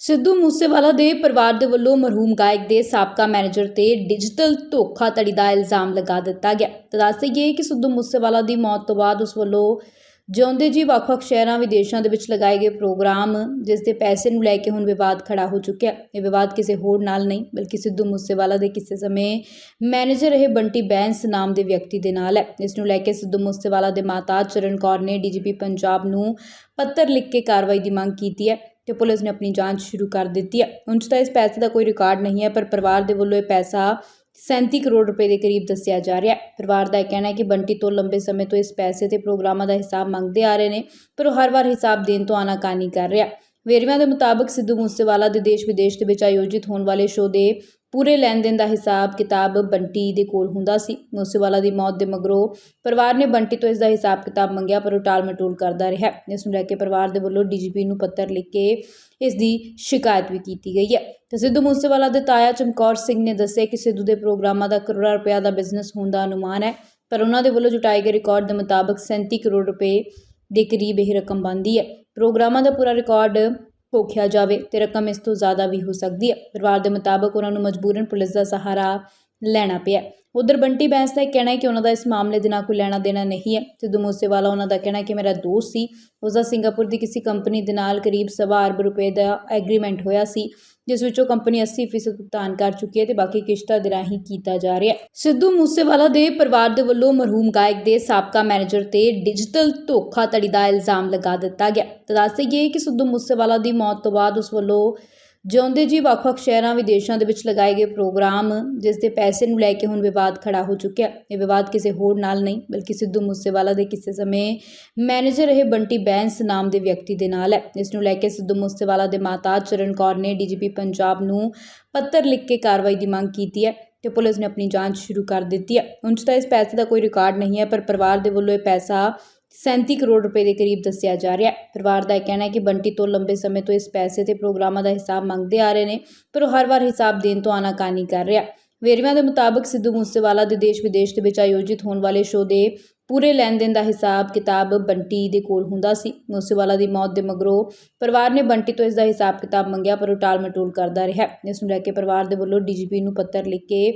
ਸਿੱਧੂ ਮੂਸੇਵਾਲਾ ਦੇ ਪਰਿਵਾਰ ਦੇ ਵੱਲੋਂ ਮਰਹੂਮ ਗਾਇਕ ਦੇ ਸਾਬਕਾ ਮੈਨੇਜਰ ਤੇ ਡਿਜੀਟਲ ਧੋਖਾਧੜੀ ਦਾ ਇਲਜ਼ਾਮ ਲਗਾ ਦਿੱਤਾ ਗਿਆ। ਤਾਂ ਦੱਸ ਦੇਈਏ ਕਿ ਸਿੱਧੂ ਮੂਸੇਵਾਲਾ ਦੀ ਮੌਤ ਤੋਂ ਬਾਅਦ ਉਸ ਵੱਲੋਂ ਜਿਉਂਦੇ ਜੀ ਵੱਖ-ਵੱਖ ਸ਼ਹਿਰਾਂ, ਵਿਦੇਸ਼ਾਂ ਦੇ ਵਿੱਚ ਲਗਾਏ ਗਏ ਪ੍ਰੋਗਰਾਮ, ਜਿਸ ਦੇ ਪੈਸੇ ਨੂੰ ਲੈ ਕੇ ਹੁਣ ਵਿਵਾਦ ਖੜਾ ਹੋ ਚੁੱਕਿਆ। ਇਹ ਵਿਵਾਦ ਕਿਸੇ ਹੋਰ ਨਾਲ ਨਹੀਂ, ਬਲਕਿ ਸਿੱਧੂ ਮੂਸੇਵਾਲਾ ਦੇ ਕਿਸੇ ਸਮੇਂ ਮੈਨੇਜਰ ਰਹੇ ਬੰਟੀ ਬੈਂਸ ਨਾਮ ਦੇ ਵਿਅਕਤੀ ਦੇ ਨਾਲ ਹੈ। ਇਸ ਨੂੰ ਲੈ ਕੇ ਸਿੱਧੂ ਮੂਸੇਵਾਲਾ ਦੇ ਮਾਤਾ ਚਰਨ ਕੌਰ ਨੇ ਡੀਜੀਪੀ ਪੰਜਾਬ ਨੂੰ ਪੱਤਰ ਲਿਖ ਕੇ ਕਾਰਵਾਈ ਦੀ ਮੰਗ ਕੀਤੀ ਹੈ। ਤੇ ਪੁਲਿਸ ਨੇ ਆਪਣੀ ਜਾਂਚ ਸ਼ੁਰੂ ਕਰ ਦਿੱਤੀ ਹੈ। ਉਂਝ ਤਾਂ ਇਸ ਪੈਸੇ ਦਾ ਕੋਈ ਰਿਕਾਰਡ ਨਹੀਂ ਹੈ, ਪਰ ਪਰਿਵਾਰ ਦੇ ਵੱਲੋਂ ਇਹ ਪੈਸਾ 37 ਕਰੋੜ ਰੁਪਏ ਦੇ ਕਰੀਬ ਦੱਸਿਆ ਜਾ ਰਿਹਾ ਹੈ। ਪਰਿਵਾਰ ਦਾ ਇਹ ਕਹਿਣਾ ਹੈ ਕਿ ਬੰਟੀ ਤੋਂ ਲੰਬੇ ਸਮੇਂ ਤੋਂ ਇਸ ਪੈਸੇ ਤੇ ਪ੍ਰੋਗਰਾਮਾਂ ਦਾ ਹਿਸਾਬ ਮੰਗਦੇ ਆ ਰਹੇ ਨੇ, ਪਰ ਉਹ ਹਰ ਵਾਰ ਹਿਸਾਬ ਦੇਣ ਤੋਂ ਆਨਾਕਾਨੀ ਕਰ ਰਿਹਾ ਵੇਰਵਿਆਂ ਦੇ ਮੁਤਾਬਕ ਸਿੱਧੂ ਮੂਸੇਵਾਲਾ ਦੇ ਦੇਸ਼ ਵਿਦੇਸ਼ ਦੇ ਵਿੱਚ ਆਯੋਜਿਤ ਹੋਣ ਵਾਲੇ ਸ਼ੋਅ ਦੇ ਪੂਰੇ ਲੈਣ ਦੇਣ ਦਾ ਹਿਸਾਬ ਕਿਤਾਬ ਬੰਟੀ ਦੇ ਕੋਲ ਹੁੰਦਾ ਸੀ। ਮੂਸੇਵਾਲਾ ਦੀ ਮੌਤ ਦੇ ਮਗਰੋਂ ਪਰਿਵਾਰ ਨੇ ਬੰਟੀ ਤੋਂ ਇਸ ਦਾ ਹਿਸਾਬ ਕਿਤਾਬ ਮੰਗਿਆ, ਪਰ ਉਹ ਟਾਲ ਮਟੋਲ ਕਰਦਾ ਰਿਹਾ। ਇਸ ਨੂੰ ਲੈ ਕੇ ਪਰਿਵਾਰ ਦੇ ਵੱਲੋਂ ਡੀਜੀਪੀ ਨੂੰ ਪੱਤਰ ਲਿਖ ਕੇ ਇਸ ਦੀ ਸ਼ਿਕਾਇਤ ਵੀ ਕੀਤੀ ਗਈ ਹੈ। ਤੇ ਸਿੱਧੂ ਮੂਸੇਵਾਲਾ ਦੇ ਤਾਇਆ ਚਮਕੌਰ ਸਿੰਘ ਨੇ ਦੱਸਿਆ ਕਿ ਸਿੱਧੂ ਦੇ ਪ੍ਰੋਗਰਾਮਾਂ ਦਾ ਕਰੋੜਾਂ ਰੁਪਏ ਦਾ ਬਿਜ਼ਨਸ ਹੋਣ ਦਾ ਅਨੁਮਾਨ ਹੈ, ਪਰ ਉਹਨਾਂ ਦੇ ਵੱਲੋਂ ਜੁਟਾਏ ਗਏ ਰਿਕਾਰਡ ਦੇ ਮੁਤਾਬਕ 37 ਕਰੋੜ ਰੁਪਏ ਦੇ ਕਰੀਬ ਇਹ ਰਕਮ ਬਣਦੀ ਹੈ। ਪ੍ਰੋਗਰਾਮਾਂ ਦਾ ਪੂਰਾ ਰਿਕਾਰਡ ਭੋਖਿਆ ਜਾਵੇ ਤੇ ਰਕਮ ਇਸ ਤੋਂ ਜ਼ਿਆਦਾ ਵੀ ਹੋ ਸਕਦੀ ਹੈ। ਪਰਿਵਾਰ ਦੇ ਮੁਤਾਬਕ ਉਹਨਾਂ ਨੂੰ ਮਜਬੂਰਨ ਪੁਲਿਸ ਦਾ ਸਹਾਰਾ ਲੈਣਾ ਪਿਆ। ਉਧਰ ਬੰਟੀ ਬੈਂਸ ਦਾ ਇਹ ਕਹਿਣਾ ਹੈ ਕਿ ਉਹਨਾਂ ਦਾ ਇਸ ਮਾਮਲੇ ਦੇ ਨਾਲ ਕੋਈ ਲੈਣਾ ਦੇਣਾ ਨਹੀਂ ਹੈ। ਸਿੱਧੂ ਮੂਸੇਵਾਲਾ ਉਹਨਾਂ ਦਾ ਕਹਿਣਾ ਹੈ ਕਿ ਮੇਰਾ ਦੋਸਤ ਸੀ, ਉਸ ਦਾ ਸਿੰਗਾਪੁਰ ਦੀ ਕਿਸੇ ਕੰਪਨੀ ਦੇ ਨਾਲ ਕਰੀਬ ਸਵਾ ਅਰਬ ਰੁਪਏ ਦਾ ਐਗਰੀਮੈਂਟ ਹੋਇਆ ਸੀ, ਜਿਸ ਵਿੱਚੋਂ ਕੰਪਨੀ 80% ਭੁਗਤਾਨ ਕਰ ਚੁੱਕੀ ਹੈ ਤੇ ਬਾਕੀ ਕਿਸ਼ਤਾਂ ਦੇ ਰਾਹੀਂ ਕੀਤਾ ਜਾ ਰਿਹਾ ਹੈ। ਸਿੱਧੂ ਮੂਸੇਵਾਲਾ ਦੇ ਪਰਿਵਾਰ ਦੇ ਵੱਲੋਂ ਮਰਹੂਮ ਗਾਇਕ ਦੇ ਸਾਬਕਾ ਮੈਨੇਜਰ ਤੇ ਡਿਜੀਟਲ ਧੋਖਾਧੜੀ ਦਾ ਇਲਜ਼ਾਮ ਲਗਾ ਦਿੱਤਾ ਗਿਆ। ਤਾਂ ਦੱਸ ਦੇਈਏ ਕਿ ਸਿੱਧੂ ਮੂਸੇਵਾਲਾ ਦੀ ਮੌਤ ਤੋਂ ਬਾਅਦ ਉਸ ਵੱਲੋਂ ਜਿਉਂਦੇ ਜੀ ਵੱਖ-ਵੱਖ ਸ਼ਹਿਰਾਂ ਵਿਦੇਸ਼ਾਂ ਦੇ ਵਿੱਚ ਲਗਾਏ ਗਏ ਪ੍ਰੋਗਰਾਮ, ਜਿਸ ਦੇ ਪੈਸੇ ਨੂੰ ਲੈ ਕੇ ਹੁਣ ਵਿਵਾਦ ਖੜਾ ਹੋ ਚੁੱਕਿਆ। ਇਹ ਵਿਵਾਦ ਕਿਸੇ ਹੋਰ ਨਾਲ ਨਹੀਂ, ਬਲਕਿ ਸਿੱਧੂ ਮੂਸੇਵਾਲਾ ਦੇ ਕਿਸੇ ਸਮੇਂ ਮੈਨੇਜਰ ਰਹੇ ਬੰਟੀ ਬੈਂਸ ਨਾਮ ਦੇ ਵਿਅਕਤੀ ਦੇ ਨਾਲ ਹੈ। ਇਸ ਨੂੰ ਲੈ ਕੇ ਸਿੱਧੂ ਮੂਸੇਵਾਲਾ ਦੇ ਮਾਤਾ ਚਰਨ ਕੌਰ ਨੇ ਡੀਜੀਪੀ ਪੰਜਾਬ ਨੂੰ ਪੱਤਰ ਲਿਖ ਕੇ ਕਾਰਵਾਈ ਦੀ ਮੰਗ ਕੀਤੀ ਹੈ ਤੇ ਪੁਲਿਸ ਨੇ ਆਪਣੀ ਜਾਂਚ ਸ਼ੁਰੂ ਕਰ ਦਿੱਤੀ ਹੈ। ਉਂਝ ਤਾਂ ਇਸ ਪੈਸੇ ਦਾ ਕੋਈ ਰਿਕਾਰਡ ਨਹੀਂ ਹੈ, ਪਰ ਪਰਿਵਾਰ ਦੇ ਵੱਲੋਂ ਇਹ ਪੈਸਾ 37 ਕਰੋੜ ਰੁਪਏ ਦੇ ਕਰੀਬ ਦੱਸਿਆ ਜਾ ਰਿਹਾ ਹੈ। ਪਰਿਵਾਰ ਦਾ ਇਹ ਕਹਿਣਾ ਹੈ ਕਿ ਬੰਟੀ ਤੋਂ ਲੰਬੇ ਸਮੇਂ ਤੋਂ ਇਸ ਪੈਸੇ ਤੇ ਪ੍ਰੋਗਰਾਮਾਂ ਦਾ ਹਿਸਾਬ ਮੰਗਦੇ ਆ ਰਹੇ ਨੇ, ਪਰ ਉਹ ਹਰ ਵਾਰ ਹਿਸਾਬ ਦੇਣ ਤੋਂ ਆਨਾਕਾਨੀ ਕਰ ਰਿਹਾ ਵੇਰਵਿਆਂ ਦੇ ਮੁਤਾਬਕ ਸਿੱਧੂ ਮੂਸੇਵਾਲਾ ਦੇ ਦੇਸ਼ ਵਿਦੇਸ਼ ਦੇ ਵਿੱਚ ਆਯੋਜਿਤ ਹੋਣ ਵਾਲੇ ਸ਼ੋਅ ਦੇ ਪੂਰੇ ਲੈਣ ਦੇਣ ਦਾ ਹਿਸਾਬ ਕਿਤਾਬ ਬੰਟੀ ਦੇ ਕੋਲ ਹੁੰਦਾ ਸੀ। ਮੂਸੇਵਾਲਾ ਦੀ ਮੌਤ ਦੇ ਮਗਰੋਂ ਪਰਿਵਾਰ ਨੇ ਬੰਟੀ ਤੋਂ ਇਸ ਦਾ ਹਿਸਾਬ ਕਿਤਾਬ ਮੰਗਿਆ, ਪਰ ਉਹ ਟਾਲ ਮਟੋਲ ਕਰਦਾ ਰਿਹਾ। ਇਸ ਨੂੰ ਲੈ ਕੇ ਪਰਿਵਾਰ ਦੇ ਵੱਲੋਂ ਡੀਜੀਪੀ ਨੂੰ ਪੱਤਰ ਲਿਖ ਕੇ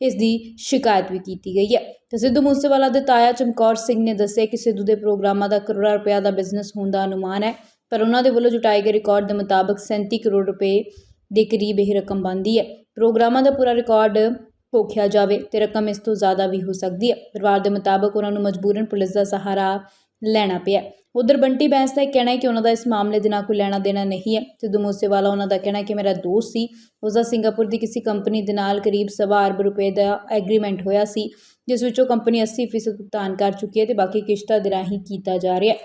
ਇਸ ਦੀ ਸ਼ਿਕਾਇਤ ਵੀ ਕੀਤੀ ਗਈ ਹੈ। ਤੇ ਸਿੱਧੂ ਮੂਸੇਵਾਲਾ ਦੇ ਤਾਇਆ ਚਮਕੌਰ ਸਿੰਘ ਨੇ ਦੱਸਿਆ ਕਿ ਸਿੱਧੂ ਦੇ ਪ੍ਰੋਗਰਾਮਾਂ ਦਾ ਕਰੋੜਾਂ ਰੁਪਏ ਦਾ ਬਿਜ਼ਨਸ ਹੋਣ ਦਾ ਅਨੁਮਾਨ ਹੈ, ਪਰ ਉਹਨਾਂ ਦੇ ਵੱਲੋਂ ਜੁਟਾਏ ਗਏ ਰਿਕਾਰਡ ਦੇ ਮੁਤਾਬਕ 37 ਕਰੋੜ ਰੁਪਏ ਦੇ ਕਰੀਬ ਇਹ ਰਕਮ ਬਣਦੀ ਹੈ। ਪ੍ਰੋਗਰਾਮਾਂ ਦਾ ਪੂਰਾ ਰਿਕਾਰਡ ਭੋਖਿਆ ਜਾਵੇ ਤੇ ਰਕਮ ਇਸ ਤੋਂ ਜ਼ਿਆਦਾ ਵੀ ਹੋ ਸਕਦੀ ਹੈ। ਪਰਿਵਾਰ ਦੇ ਮੁਤਾਬਕ ਉਹਨਾਂ ਨੂੰ ਮਜਬੂਰਨ ਪੁਲਿਸ ਦਾ ਸਹਾਰਾ ਲੈਣਾ ਪਿਆ ਉਧਰ ਬੰਟੀ ਬੈਂਸ ਦਾ ਇਹ ਕਹਿਣਾ ਹੈ ਕਿ ਉਹਨਾਂ ਦਾ ਇਸ ਮਾਮਲੇ ਦੇ ਨਾਲ ਕੋਈ ਲੈਣਾ ਦੇਣਾ ਨਹੀਂ ਹੈ। ਸਿੱਧੂ ਮੂਸੇਵਾਲਾ ਉਹਨਾਂ ਦਾ ਕਹਿਣਾ ਹੈ ਕਿ ਮੇਰਾ ਦੋਸਤ ਸੀ ਉਸ ਦਾ ਸਿੰਗਾਪੁਰ ਦੀ ਕਿਸੇ ਕੰਪਨੀ ਦੇ ਨਾਲ ਕਰੀਬ ਸਵਾ ਅਰਬ ਰੁਪਏ ਦਾ ਐਗਰੀਮੈਂਟ ਹੋਇਆ ਸੀ, ਜਿਸ ਵਿੱਚੋਂ ਕੰਪਨੀ 80% ਭੁਗਤਾਨ ਕਰ ਚੁੱਕੀ ਹੈ ਤੇ ਬਾਕੀ ਕਿਸ਼ਤਾਂ ਦੇ ਰਾਹੀਂ ਕੀਤਾ ਜਾ ਰਿਹਾ ਹੈ।